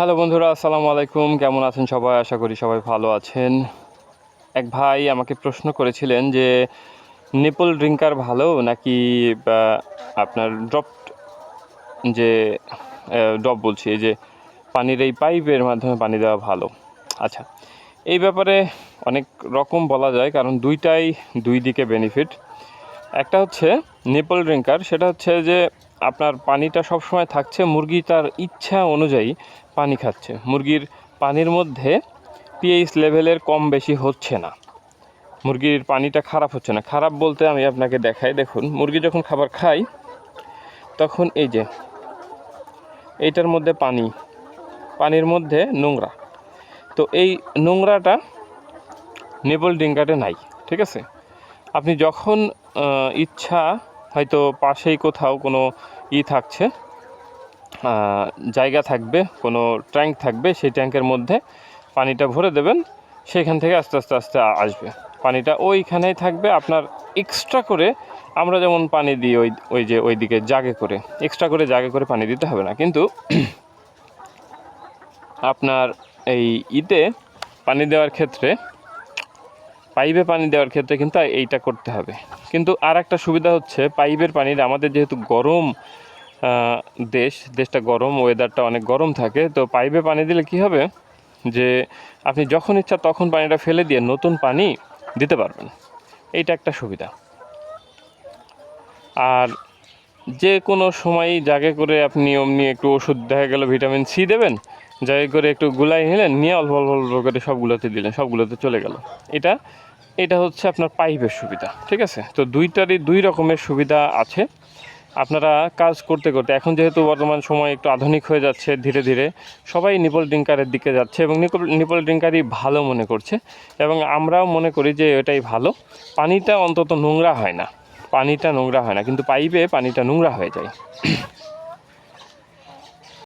Hello বন্ধুরা, আসসালামু আলাইকুম। কেমন আছেন সবাই? আশা করি সবাই ভালো আছেন। এক ভাই আমাকে প্রশ্ন করেছিলেন যে, নিপল ড্রিঙ্কার ভালো নাকি আপনার ড্রপ, যে ড্রপ বলছি যে, পানির এই পাইপের মাধ্যমে পানি দেওয়া ভালো? আচ্ছা এই ব্যাপারে অনেক রকম বলা যায়, কারণ দুইটাই দুই দিকে বেনিফিট একটা হচ্ছে, নিপল ড্রিঙ্কার, সেটা হচ্ছে যে, আপনার পানিটা সবসময় থাকছে, মুরগি তার ইচ্ছা অনুযায়ী পানি খাচ্ছে। মুরগির পানির মধ্যে পিএইচ লেভেলের কম বেশি হচ্ছে না। মুরগির পানিটা খারাপ হচ্ছে না। খারাপ বলতে আমি আপনাকে দেখাই, দেখুন, মুরগি যখন খাবার খায়, তখন এই যে এইটার মধ্যে পানি, পানির মধ্যে নোংরা। তো এই নোংরাটা নেবল ড্রিঙ্কারে নাই, ঠিক আছে? আপনি যখন ইচ্ছা হয়তো পাশেই কোথাও কোনো ই থাকছে জায়গা থাকবে, কোনো ট্যাঙ্ক থাকবে, সেই ট্যাঙ্কের মধ্যে পানিটা ভরে দেবেন, সেখান থেকে আস্তে আস্তে আস্তে আসবে। পানিটা ওইখানেই থাকবে, আপনার এক্সট্রা করে আমরা যেমন পানি দিই ওই ওই যে ওই দিকে জাগে করে এক্সট্রা করে জাগে করে পানি দিতে হবে না। কিন্তু আপনার এই ইতে পানি দেওয়ার ক্ষেত্রে, পাইপে পানি দেওয়ার ক্ষেত্রে কিন্তু এইটা করতে হবে। কিন্তু আর একটা সুবিধা হচ্ছে, পাইপের পানির আমাদের যেহেতু গরম দেশ, দেশটা গরম ওয়েদারটা অনেক গরম থাকে। তো পাইপে পানি দিলে কি হবে? যে আপনি যখন ইচ্ছা তখন পানিটা ফেলে দিয়ে নতুন পানি দিতে পারবেন। এইটা একটা সুবিধা। আর যে কোনো সময়ই জাগে করে আপনি অমনি একটু ওষুধ দেখা গেল ভিটামিন সি দেবেন, জাগে করে একটু গুলাই নিলেন নিয়ে অল্প অল্প অল্প করে সবগুলোতে দিলেন, সবগুলোতে চলে গেল। এটা এটা হচ্ছে আপনার পাইপের সুবিধা, ঠিক আছে? তো দুইটারই দুই রকমের সুবিধা আছে। আপনারা কাজ করতে করতে, এখন যেহেতু বর্তমান সময় একটু আধুনিক হয়ে যাচ্ছে ধীরে ধীরে, সবাই নিপল ড্রিঙ্কারের দিকে যাচ্ছে এবং নিপল নিপল ড্রিঙ্কারই ভালো মনে করছে। এবং আমরাও মনে করি যে এটাই ভালো, পানিটা অন্তত নোংরা হয় না, পানিটা নোংরা হয় না, কিন্তু পাইপে পানিটা নোংরা হয়ে যায়।